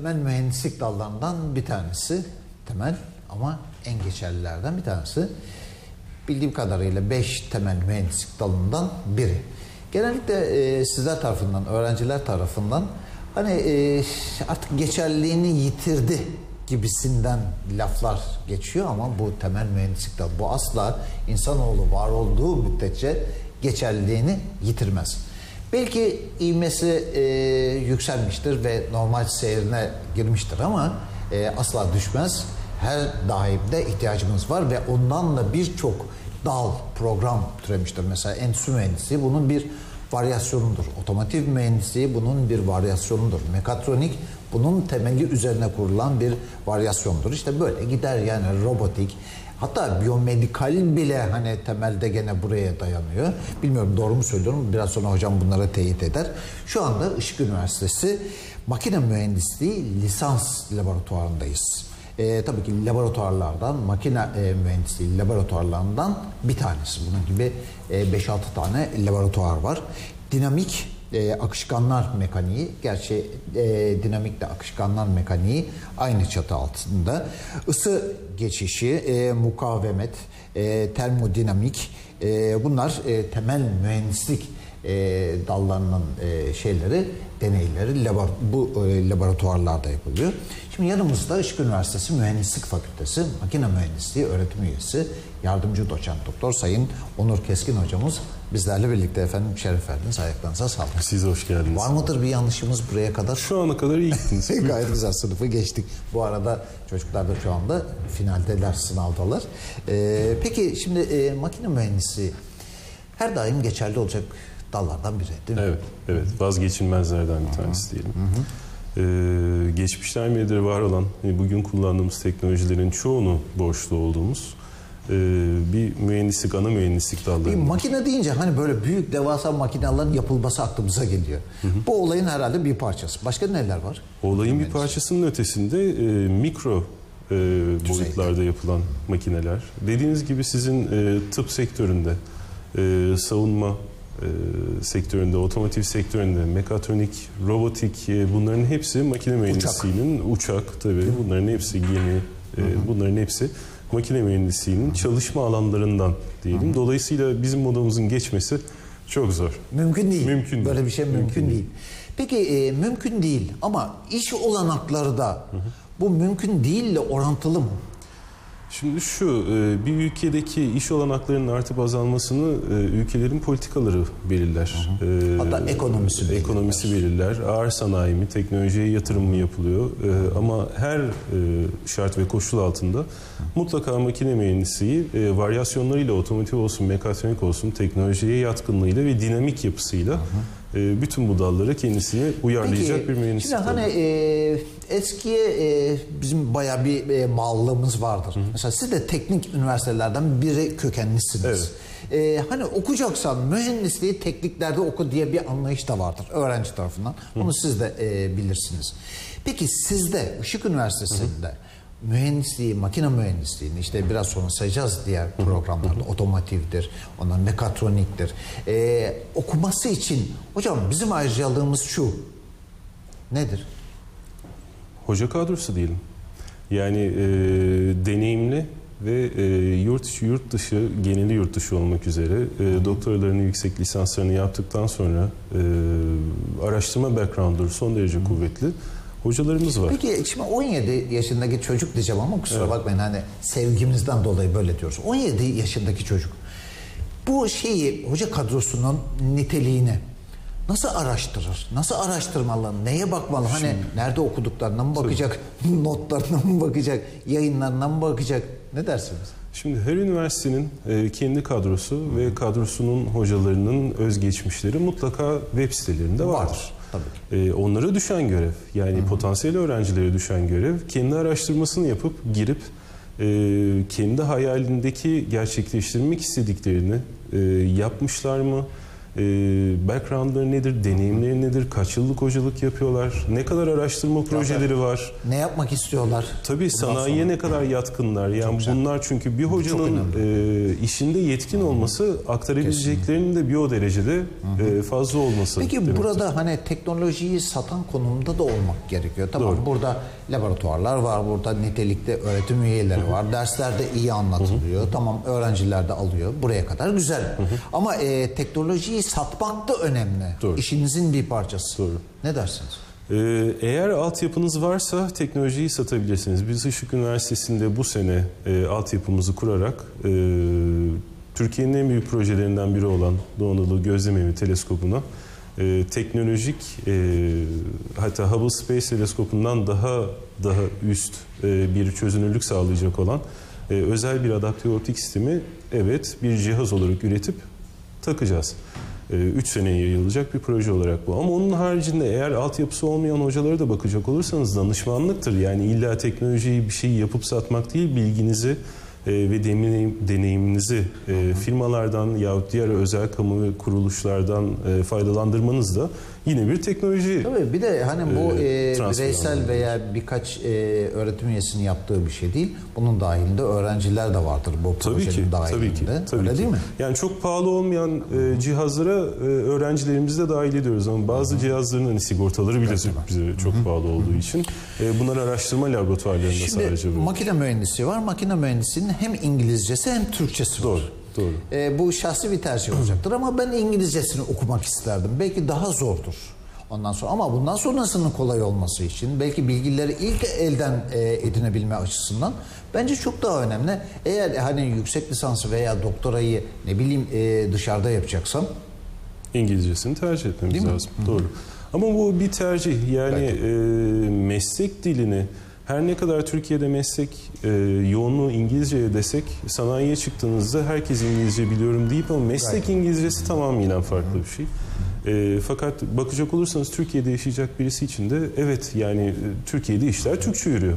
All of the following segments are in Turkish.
Temel mühendislik dallarından bir tanesi. Temel ama en geçerlilerden bir tanesi. Bildiğim kadarıyla 5 temel mühendislik dalından biri. Genellikle e, sizler tarafından, öğrenciler tarafından hani e, artık geçerliliğini yitirdi gibisinden laflar geçiyor ama bu temel mühendislik dalı. Bu asla insanoğlu var olduğu müddetçe geçerliliğini yitirmez. Belki ivmesi e, yükselmiştir ve normal seyrine girmiştir ama e, asla düşmez. Her daimde ihtiyacımız var ve ondan da birçok dal, program türemiştir. Mesela endüstri mühendisliği bunun bir varyasyonudur. Otomotiv mühendisliği bunun bir varyasyonudur. Mekatronik bunun temeli üzerine kurulan bir varyasyondur. İşte böyle gider yani robotik, Hatta biyomedikal bile hani temelde gene buraya dayanıyor. Bilmiyorum doğru mu söylüyorum. Biraz sonra hocam bunlara teyit eder. Şu anda Işık Üniversitesi Makine Mühendisliği lisans laboratuvarındayız. Ee, tabii ki laboratuvarlardan, makine e, mühendisliği laboratuvarlarından bir tanesi. Bunun gibi e, 5-6 tane laboratuvar var. Dinamik e, akışkanlar mekaniği, gerçi e, dinamikle akışkanlar mekaniği aynı çatı altında. Isı geçişi, e, mukavemet, e, termodinamik e, bunlar e, temel mühendislik e, dallarının e, şeyleri, deneyleri labor, bu e, laboratuvarlarda yapılıyor. Şimdi yanımızda Işık Üniversitesi Mühendislik Fakültesi Makine Mühendisliği öğretim üyesi yardımcı doçent doktor Sayın Onur Keskin hocamız bizlerle birlikte efendim şeref verdiniz. Ayaklarınıza sağlık. Siz hoş geldiniz. Var mıdır bir yanlışımız buraya kadar? Şu ana kadar iyi gittiniz. Gayet güzel sınıfı geçtik. Bu arada çocuklar da şu anda finaldeler, sınavdalar. Ee, peki şimdi e, makine mühendisi her daim geçerli olacak dallardan biri değil mi? evet, evet. Vazgeçilmezlerden bir tanesi diyelim. Ee, geçmişten beridir var olan, e, bugün kullandığımız teknolojilerin çoğunu borçlu olduğumuz bir mühendislik, ana mühendislik Bir dallarında. makine deyince hani böyle büyük devasa makinelerin yapılması aklımıza geliyor. Bu olayın herhalde bir parçası. Başka neler var? Olayın bir parçasının ötesinde e, mikro e, boyutlarda yapılan makineler. Dediğiniz gibi sizin e, tıp sektöründe, e, savunma e, sektöründe, otomotiv sektöründe, mekatronik, robotik e, bunların hepsi makine mühendisliğinin uçak, tabii bunların hepsi gemi, e, bunların hepsi makine mühendisliğinin çalışma alanlarından diyelim. Dolayısıyla bizim modamızın geçmesi çok zor. Mümkün değil. Mümkün değil. Böyle bir şey mümkün, Mümkün değil. Peki e, mümkün değil ama iş olanakları da bu mümkün değille orantılı mı? Şimdi şu, e, bir ülkedeki iş olanaklarının artıp azalmasını e, ülkelerin politikaları belirler. E, Hatta ekonomisi belirler. Ekonomisi belirler. Ağır sanayi mi, teknolojiye yatırım mı yapılıyor? Ama her şart ve koşul altında mutlaka makine mühendisliği varyasyonlarıyla otomotiv olsun, mekatronik olsun, teknolojiye yatkınlığıyla ve dinamik yapısıyla e, bütün bu dallara kendisini uyarlayacak bir mühendislik. Şimdi hani e, eskiye e, bizim bayağı bir e, bağlılığımız vardır. Mesela siz de teknik üniversitelerden biri kökenlisiniz. E, hani okuyacaksan mühendisliği tekniklerde oku diye bir anlayış da vardır öğrenci tarafından. Bunu siz de e, bilirsiniz. Peki sizde Işık Üniversitesi'nde mühendisliği, makine mühendisliğini işte biraz sonra sayacağız diğer programlarda otomotivdir, ondan mekatroniktir. E, okuması için hocam bizim ayrıcalığımız şu. Nedir? Hoca kadrosu diyelim. Yani e, deneyimli ve e, yurt yurt dışı, geneli yurt dışı olmak üzere e, doktoralarını, yüksek lisanslarını yaptıktan sonra e, araştırma background'ları son derece kuvvetli hocalarımız var. Peki şimdi 17 yaşındaki çocuk diyeceğim ama kusura bakmayın hani sevgimizden dolayı böyle diyoruz. 17 yaşındaki çocuk bu şeyi hoca kadrosunun niteliğini nasıl araştırır? Nasıl araştırmalı? Neye bakmalı? Hani nerede okuduklarına mı bakacak? Notlarına mı bakacak? Yayınlarına mı bakacak? Ne dersiniz? Şimdi her üniversitenin e, kendi kadrosu ve kadrosunun hocalarının özgeçmişleri mutlaka web sitelerinde vardır. Vardır, tabii E, onlara düşen görev, yani potansiyel öğrencilere düşen görev, kendi araştırmasını yapıp girip e, kendi hayalindeki gerçekleştirmek istediklerini e, yapmışlar mı, e, backgroundları nedir, deneyimleri nedir, kaç yıllık hocalık yapıyorlar, ne kadar araştırma projeleri var. Ne yapmak istiyorlar? Tabii Bundan sanayiye sonra. ne kadar yatkınlar. Yani güzel. bunlar çünkü bir hocanın e, işinde yetkin olması aktarabileceklerinin de bir o derecede e, fazla olması. Peki demektir. burada hani teknolojiyi satan konumda da olmak gerekiyor. Tamam Doğru. burada laboratuvarlar var, burada nitelikte öğretim üyeleri var, derslerde iyi anlatılıyor. Tamam öğrenciler de alıyor. Buraya kadar güzel. Ama e, teknolojiyi satmak da önemli. Doğru. İşinizin bir parçası. Doğru. Ne dersiniz? Ee, Eğer altyapınız varsa teknolojiyi satabilirsiniz. Biz Işık Üniversitesi'nde bu sene e, altyapımızı kurarak e, Türkiye'nin en büyük projelerinden biri olan Doğu Anadolu Gözlem Evi Teleskobu'na e, teknolojik e, hatta Hubble Space Teleskobu'ndan daha daha üst e, bir çözünürlük sağlayacak olan e, özel bir adaptif optik sistemi evet bir cihaz olarak üretip takacağız. 3 seneye yayılacak bir proje olarak bu. Ama onun haricinde eğer altyapısı olmayan hocalara da bakacak olursanız danışmanlıktır. Yani illa teknolojiyi bir şey yapıp satmak değil, bilginizi e, ve deneyim, deneyiminizi e, firmalardan yahut diğer özel kamu kuruluşlardan e, faydalandırmanız da yine bir teknoloji. Tabii bir de hani bu Ee, e, bireysel anlamında. veya birkaç e, öğretim üyesinin yaptığı bir şey değil. Bunun dahilinde öğrenciler de vardır bu Tabii projenin ki, dahilinde. tabii ki, tabii Öyle ki. değil mi? Yani çok pahalı olmayan e, cihazlara e, öğrencilerimizi de dahil ediyoruz ama bazı cihazların hani sigortaları bile bize çok pahalı olduğu için e, bunlar araştırma laboratuvarlarında Şimdi sadece böyle. makine mühendisi var. Makine mühendisinin hem İngilizcesi hem Türkçesi var. Doğru. E, bu şahsi bir tercih olacaktır ama ben İngilizcesini okumak isterdim. Belki daha zordur. Ondan sonra ama bundan sonrasının kolay olması için belki bilgileri ilk elden e, edinebilme açısından bence çok daha önemli. Eğer hani yüksek lisansı veya doktorayı ne bileyim e, dışarıda yapacaksam İngilizcesini tercih etmemiz Değil mi? lazım. Doğru. Ama bu bir tercih. Yani e, meslek dilini her ne kadar Türkiye'de meslek e, yoğunluğu İngilizceye desek sanayiye çıktığınızda herkes İngilizce biliyorum deyip ama meslek İngilizcesi tamamıyla farklı bir şey. E, fakat bakacak olursanız Türkiye'de yaşayacak birisi için de evet yani e, Türkiye'de işler Türkçe yürüyor.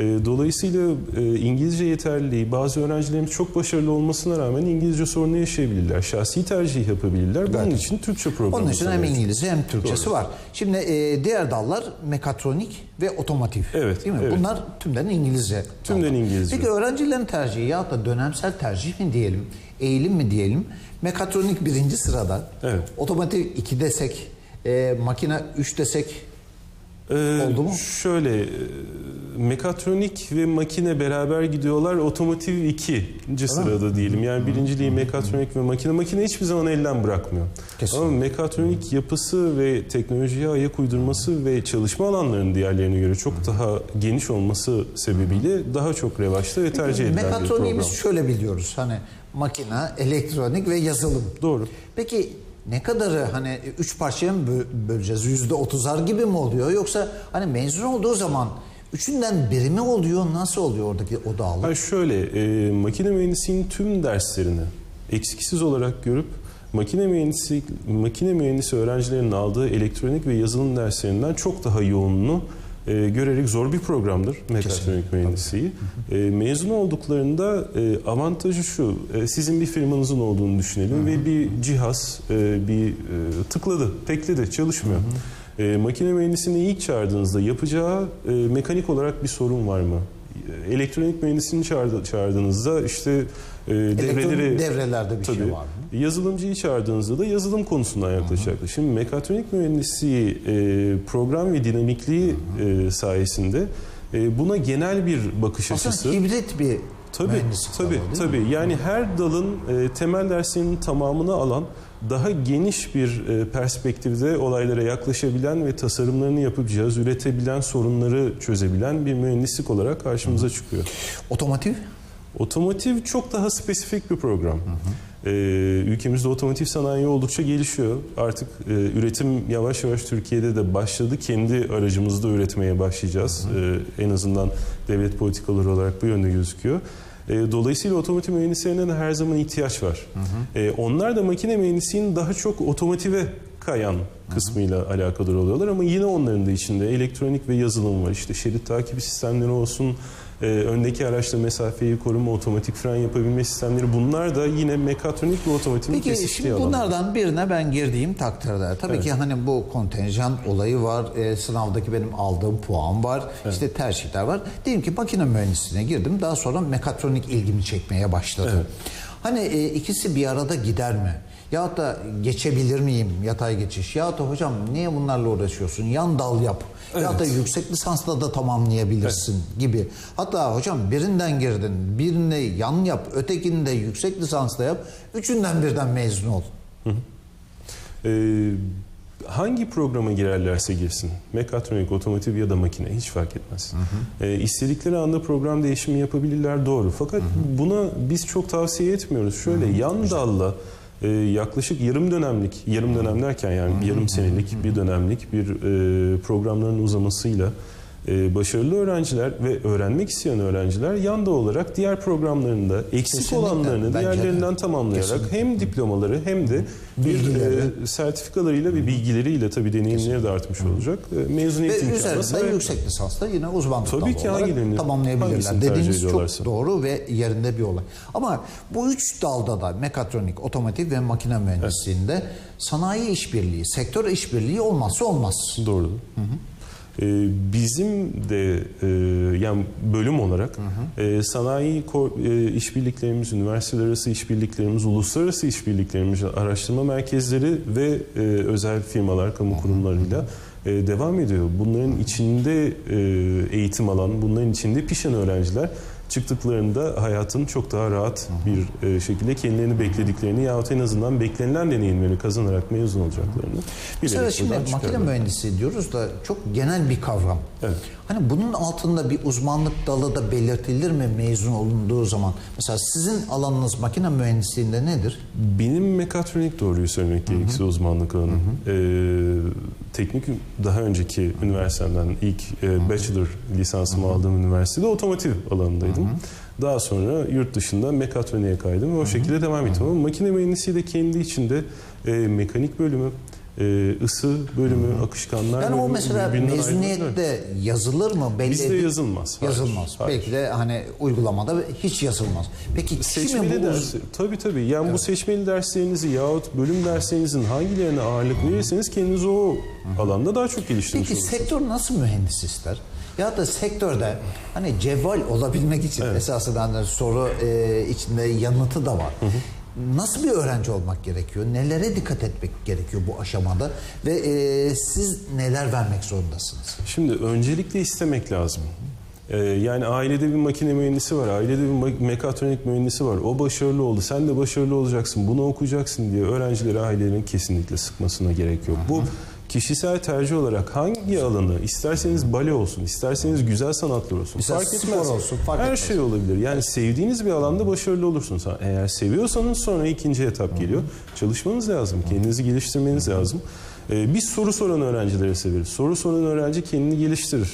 E, dolayısıyla e, İngilizce yeterliliği bazı öğrencilerimiz çok başarılı olmasına rağmen İngilizce sorunu yaşayabilirler. Şahsi tercih yapabilirler. Bunun için Türkçe programı. onun için hem. İngilizce hem Türkçesi Doğru. var. Şimdi e, diğer dallar mekatronik ve otomotiv. Evet, Değil mi? evet. Bunlar tümden İngilizce. Tümden dallar. İngilizce. Peki öğrencilerin tercihi ya da dönemsel tercih mi diyelim, eğilim mi diyelim? Mekatronik birinci sırada. Evet. Otomotiv iki desek, e, makine üç desek Ee, Oldu mu? Şöyle, mekatronik ve makine beraber gidiyorlar. Otomotiv ikinci sırada diyelim. Yani birinciliği mekatronik ve makine. Makine hiçbir zaman elden bırakmıyor. Kesinlikle. Ama mekatronik yapısı ve teknolojiye ayak uydurması ve çalışma alanlarının diğerlerine göre çok daha geniş olması sebebiyle daha çok revaçta ve tercih edilen bir program. biz şöyle biliyoruz. Hani makine, elektronik ve yazılım. Doğru. Peki ne kadarı hani üç parçaya mı bö- böleceğiz? Yüzde otuzar gibi mi oluyor? Yoksa hani mezun olduğu zaman üçünden biri mi oluyor? Nasıl oluyor oradaki o dağılık? Ha şöyle, e, makine mühendisliğinin tüm derslerini eksiksiz olarak görüp makine mühendisi makine mühendisi öğrencilerinin aldığı elektronik ve yazılım derslerinden çok daha yoğunluğu e, görerek zor bir programdır mekatronik mühendisliği. E, mezun olduklarında e, avantajı şu, e, sizin bir firmanızın olduğunu düşünelim ve bir cihaz e, bir e, tıkladı, tekledi, çalışmıyor. E, makine mühendisini ilk çağırdığınızda yapacağı e, mekanik olarak bir sorun var mı? E, Elektronik mühendisini çağırdı, çağırdığınızda işte e, devreleri devrelerde bir şey Tabii. var mı? Yazılımcıyı çağırdığınızda da yazılım konusundan yaklaşacaktır. Şimdi mekatronik mühendisliği e, program ve dinamikliği e, sayesinde e, buna genel bir bakış açısı. Aslında hibrit bir Tabii, tabii, tabii. Yani her dalın e, temel derslerinin tamamını alan, daha geniş bir e, perspektifte olaylara yaklaşabilen ve tasarımlarını yapıp cihaz üretebilen, sorunları çözebilen bir mühendislik olarak karşımıza çıkıyor. Otomotiv? Otomotiv çok daha spesifik bir program. Ee, ülkemizde otomotiv sanayi oldukça gelişiyor. Artık e, üretim yavaş yavaş Türkiye'de de başladı. Kendi aracımızda üretmeye başlayacağız. Ee, en azından devlet politikaları olarak bu yönde gözüküyor. Ee, dolayısıyla otomotiv mühendislerine de her zaman ihtiyaç var. Ee, onlar da makine mühendisliğinin daha çok otomotive kayan kısmıyla alakadar oluyorlar ama yine onların da içinde elektronik ve yazılım var. İşte şerit takibi sistemleri olsun, e, öndeki araçla mesafeyi koruma, otomatik fren yapabilme sistemleri bunlar da yine mekatronik ve otomotivin Peki kesiştiği şimdi alanlar. bunlardan birine ben girdiğim takdirde tabii ki hani bu kontenjan olayı var, e, sınavdaki benim aldığım puan var, işte tercihler var. Diyelim ki makine mühendisliğine girdim, daha sonra mekatronik ilgimi çekmeye başladı. Hani e, ikisi bir arada gider mi? Ya da geçebilir miyim yatay geçiş? Ya da hocam niye bunlarla uğraşıyorsun? Yan dal yap. Ya da yüksek lisansla da tamamlayabilirsin gibi. Hatta hocam birinden girdin, birini yan yap, ötekini de yüksek lisansla yap. Üçünden birden mezun ol. Ee, hangi programa girerlerse girsin, mekatronik, otomotiv ya da makine hiç fark etmez. Ee, istedikleri anda program değişimi yapabilirler doğru. Fakat buna biz çok tavsiye etmiyoruz. Şöyle yan dalla e, yaklaşık yarım dönemlik, yarım dönem derken yani yarım senelik bir dönemlik bir e, programların uzamasıyla başarılı öğrenciler ve öğrenmek isteyen öğrenciler yanda olarak diğer programlarında eksik Kesinlikle, olanlarını bence de. diğerlerinden tamamlayarak Kesinlikle. hem diplomaları hem de bir e, sertifikalarıyla ve bilgileriyle tabii deneyimleri de artmış olacak. E, mezuniyet Ve üzerinde yüksek lisansla yine uzmanlık Tabii ki olarak tamamlayabilirler. Dediğiniz çok doğru ve yerinde bir olay. Ama bu üç dalda da mekatronik, otomotiv ve makine mühendisliğinde sanayi işbirliği, sektör işbirliği olmazsa olmaz. Doğru. E, bizim de e, yani bölüm olarak e, sanayi e, işbirliklerimiz, üniversiteler arası işbirliklerimiz, uluslararası işbirliklerimiz, araştırma merkezleri ve e, özel firmalar, kamu kurumlarıyla e, devam ediyor. Bunların içinde e, eğitim alan, bunların içinde pişen öğrenciler çıktıklarında hayatın çok daha rahat bir e, şekilde kendilerini beklediklerini yahut en azından beklenilen deneyimleri kazanarak mezun olacaklarını Mesela şimdi makine mühendisi diyoruz da çok genel bir kavram. Evet. Hani bunun altında bir uzmanlık dalı da belirtilir mi mezun olunduğu zaman? Mesela sizin alanınız makine mühendisliğinde nedir? Benim mekatronik doğruyu söylemek gerekirse uzmanlık alanım. Ee, teknik daha önceki üniversitemden ilk e, bachelor lisansımı aldığım üniversitede otomotiv alanındaydım. Daha sonra yurt dışında mekatroniğe kaydım ve o şekilde devam ettim. Ama makine mühendisliği de kendi içinde e, mekanik bölümü, e, ısı bölümü, akışkanlar Yani o bölümü mesela birbirinden mezuniyette yazılır mı? Belli Bizde edil- yazılmaz. Hayır, Yazılmaz. hayır. Belki de hani uygulamada hiç yazılmaz. Peki kimin Seçmeli bu uz- dersi, tabii tabii. Yani bu seçmeli derslerinizi yahut bölüm derslerinizin hangilerine ağırlık verirseniz kendinizi o alanda daha çok geliştirmiş Peki olursunuz. sektör nasıl mühendis ister? Ya da sektörde hani cevval olabilmek için esasında hani soru e, içinde yanıtı da var. Nasıl bir öğrenci olmak gerekiyor? Nelere dikkat etmek gerekiyor bu aşamada? Ve e, siz neler vermek zorundasınız? Şimdi öncelikle istemek lazım. Ee, yani ailede bir makine mühendisi var, ailede bir mekatronik mühendisi var. O başarılı oldu, sen de başarılı olacaksın, bunu okuyacaksın diye öğrencileri ailelerin kesinlikle sıkmasına gerek yok. Bu kişisel tercih olarak hangi alanı, isterseniz bale olsun, isterseniz güzel sanatlar olsun, İster fark spor etmez. olsun, fark Her etmez. şey olabilir. Yani sevdiğiniz bir alanda başarılı olursunuz. Eğer seviyorsanız sonra ikinci etap geliyor. Çalışmanız lazım, kendinizi geliştirmeniz lazım. Ee, biz soru soran öğrencilere severiz. Soru soran öğrenci kendini geliştirir.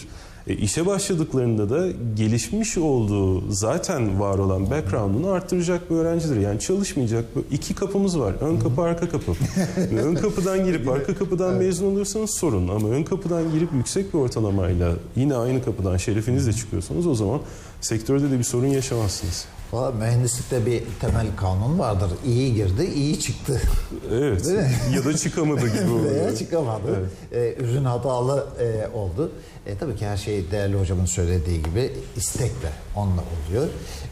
E, işe başladıklarında da gelişmiş olduğu zaten var olan background'unu arttıracak bir öğrencidir. Yani çalışmayacak. İki kapımız var. Ön kapı, arka kapı. Ön kapıdan girip arka kapıdan mezun olursanız sorun. Ama ön kapıdan girip yüksek bir ortalamayla yine aynı kapıdan şerefinizle çıkıyorsanız o zaman sektörde de bir sorun yaşamazsınız. Valla mühendislikte bir temel kanun vardır. İyi girdi, iyi çıktı. Evet. Ya da çıkamadı gibi oluyor. Veya çıkamadı. Ee, ürün hatalı e, oldu. E, tabii ki her şey değerli hocamın söylediği gibi istekle onunla oluyor.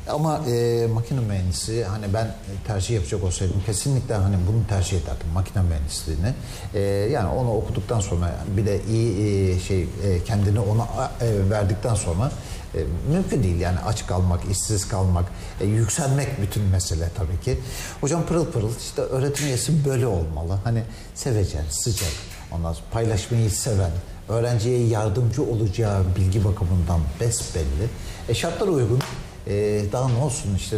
Ama e, makine mühendisi hani ben tercih yapacak olsaydım kesinlikle hani bunu tercih ederdim makine mühendisliğini. E, yani onu okuduktan sonra bir de iyi e, şey e, kendini ona e, verdikten sonra e, mümkün değil yani aç kalmak, işsiz kalmak, e, yükselmek bütün mesele tabii ki. Hocam pırıl pırıl işte öğretim üyesi böyle olmalı. Hani sevecen, sıcak, ondan paylaşmayı seven, öğrenciye yardımcı olacağı bilgi bakımından besbelli. E, şartlara uygun. E, daha ne olsun işte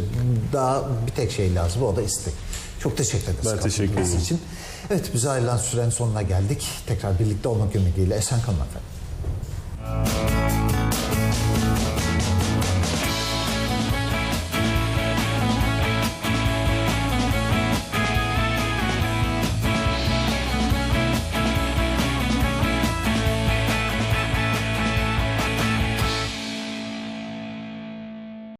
daha bir tek şey lazım o da istek. Çok teşekkür ederiz. Ben teşekkür ederim. için. Evet bize ayrılan sürenin sonuna geldik. Tekrar birlikte olmak ümidiyle esen kalın efendim.